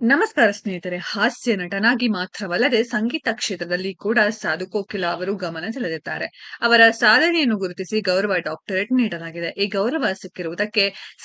ನಮಸ್ಕಾರ ಸ್ನೇಹಿತರೆ, ಹಾಸ್ಯ ನಟನಾಗಿ ಮಾತ್ರವಲ್ಲದೆ ಸಂಗೀತ ಕ್ಷೇತ್ರದಲ್ಲಿ ಕೂಡ ಸಾಧು ಕೋಕಿಲ ಅವರು ಗಮನ ಸೆಳೆದಿದ್ದಾರೆ. ಅವರ ಸಾಧನೆಯನ್ನು ಗುರುತಿಸಿ ಗೌರವ ಡಾಕ್ಟರೇಟ್ ನೀಡಲಾಗಿದೆ. ಈ ಗೌರವ ಸಿಕ್ಕಿರುವುದಕ್ಕೆ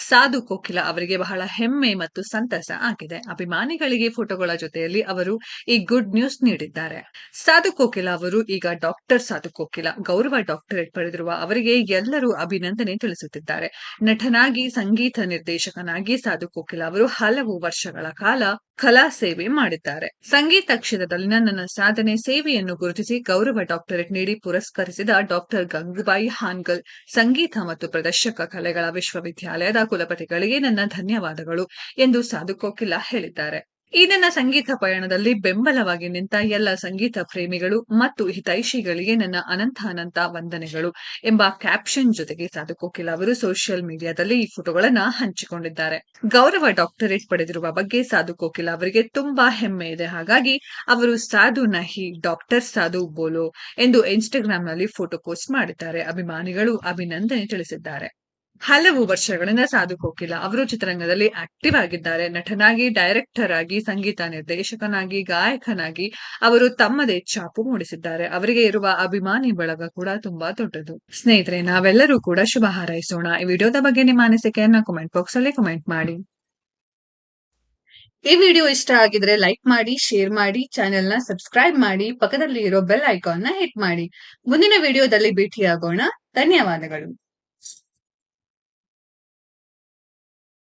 ಸಾಧು ಕೋಕಿಲ ಅವರಿಗೆ ಬಹಳ ಹೆಮ್ಮೆ ಮತ್ತು ಸಂತಸ ಆಗಿದೆ. ಅಭಿಮಾನಿಗಳಿಗೆ ಫೋಟೋಗಳ ಜೊತೆಯಲ್ಲಿ ಅವರು ಈ ಗುಡ್ ನ್ಯೂಸ್ ನೀಡಿದ್ದಾರೆ. ಸಾಧು ಕೋಕಿಲ ಅವರು ಈಗ ಡಾಕ್ಟರ್ ಸಾಧು ಕೋಕಿಲ, ಗೌರವ ಡಾಕ್ಟರೇಟ್ ಪಡೆದಿರುವ ಅವರಿಗೆ ಎಲ್ಲರೂ ಅಭಿನಂದನೆ ತಿಳಿಸುತ್ತಿದ್ದಾರೆ. ನಟನಾಗಿ, ಸಂಗೀತ ನಿರ್ದೇಶಕನಾಗಿ ಸಾಧು ಕೋಕಿಲ ಅವರು ಹಲವು ವರ್ಷಗಳ ಕಾಲ ಕಲಾ ಸೇವೆ ಮಾಡಿದ್ದಾರೆ. ಸಂಗೀತ ಕ್ಷೇತ್ರದಲ್ಲಿನ ನನ್ನ ಸಾಧನೆ ಸೇವೆಯನ್ನು ಗುರುತಿಸಿ ಗೌರವ ಡಾಕ್ಟರೇಟ್ ನೀಡಿ ಪುರಸ್ಕರಿಸಿದ ಡಾಕ್ಟರ್ ಗಂಗೂಬಾಯಿ ಹಾನ್ಗಲ್, ಸಂಗೀತ ಮತ್ತು ಪ್ರದರ್ಶಕ ಕಲೆಗಳ ವಿಶ್ವವಿದ್ಯಾಲಯದ ಕುಲಪತಿಗಳಿಗೆ ನನ್ನ ಧನ್ಯವಾದಗಳು ಎಂದು ಸಾಧು ಹೇಳಿದ್ದಾರೆ. ಈ ನನ್ನ ಸಂಗೀತ ಪಯಣದಲ್ಲಿ ಬೆಂಬಲವಾಗಿ ನಿಂತ ಎಲ್ಲ ಸಂಗೀತ ಪ್ರೇಮಿಗಳು ಮತ್ತು ಹಿತೈಷಿಗಳಿಗೆ ನನ್ನ ಅನಂತ ಅನಂತ ವಂದನೆಗಳು ಎಂಬ ಕ್ಯಾಪ್ಷನ್ ಜೊತೆಗೆ ಸಾಧು ಕೋಕಿಲ ಅವರು ಸೋಷಿಯಲ್ ಮೀಡಿಯಾದಲ್ಲಿ ಈ ಫೋಟೋಗಳನ್ನ ಹಂಚಿಕೊಂಡಿದ್ದಾರೆ. ಗೌರವ ಡಾಕ್ಟರೇಟ್ ಪಡೆದಿರುವ ಬಗ್ಗೆ ಸಾಧು ಕೋಕಿಲ ಅವರಿಗೆ ತುಂಬಾ ಹೆಮ್ಮೆ ಇದೆ. ಹಾಗಾಗಿ ಅವರು ಸಾಧು ನಹಿ ಡಾಕ್ಟರ್ ಸಾಧು ಬೋಲೋ ಎಂದು ಇನ್ಸ್ಟಾಗ್ರಾಂನಲ್ಲಿ ಫೋಟೋ ಪೋಸ್ಟ್ ಮಾಡಿದ್ದಾರೆ. ಅಭಿಮಾನಿಗಳು ಅಭಿನಂದನೆ ತಿಳಿಸಿದ್ದಾರೆ. ಹಲವು ವರ್ಷಗಳಿಂದ ಸಾಧು ಕೋಕಿಲ ಅವರು ಚಿತ್ರರಂಗದಲ್ಲಿ ಆಕ್ಟಿವ್ ಆಗಿದ್ದಾರೆ. ನಟನಾಗಿ ಡೈರೆಕ್ಟರ್ ಆಗಿ, ಸಂಗೀತ ನಿರ್ದೇಶಕನಾಗಿ, ಗಾಯಕನಾಗಿ ಅವರು ತಮ್ಮದೇ ಛಾಪು ಮೂಡಿಸಿದ್ದಾರೆ. ಅವರಿಗೆ ಇರುವ ಅಭಿಮಾನಿ ಬಳಗ ಕೂಡ ತುಂಬಾ ದೊಡ್ಡದು. ಸ್ನೇಹಿತರೆ, ನಾವೆಲ್ಲರೂ ಕೂಡ ಶುಭ ಹಾರೈಸೋಣ. ಈ ವಿಡಿಯೋದ ಬಗ್ಗೆ ನಿಮ್ಮ ಅನಿಸಿಕೆಯನ್ನ ಕಮೆಂಟ್ ಬಾಕ್ಸ್ ಅಲ್ಲಿ ಕಮೆಂಟ್ ಮಾಡಿ. ಈ ವಿಡಿಯೋ ಇಷ್ಟ ಆಗಿದ್ರೆ ಲೈಕ್ ಮಾಡಿ ಶೇರ್ ಮಾಡಿ ಚಾನೆಲ್ನ ಸಬ್ಸ್ಕ್ರೈಬ್ ಮಾಡಿ ಪಕ್ಕದಲ್ಲಿ ಇರೋ ಬೆಲ್ ಐಕಾನ್ನ ಹಿಟ್ ಮಾಡಿ. ಮುಂದಿನ ವಿಡಿಯೋದಲ್ಲಿ ಭೇಟಿಯಾಗೋಣ. ಧನ್ಯವಾದಗಳು.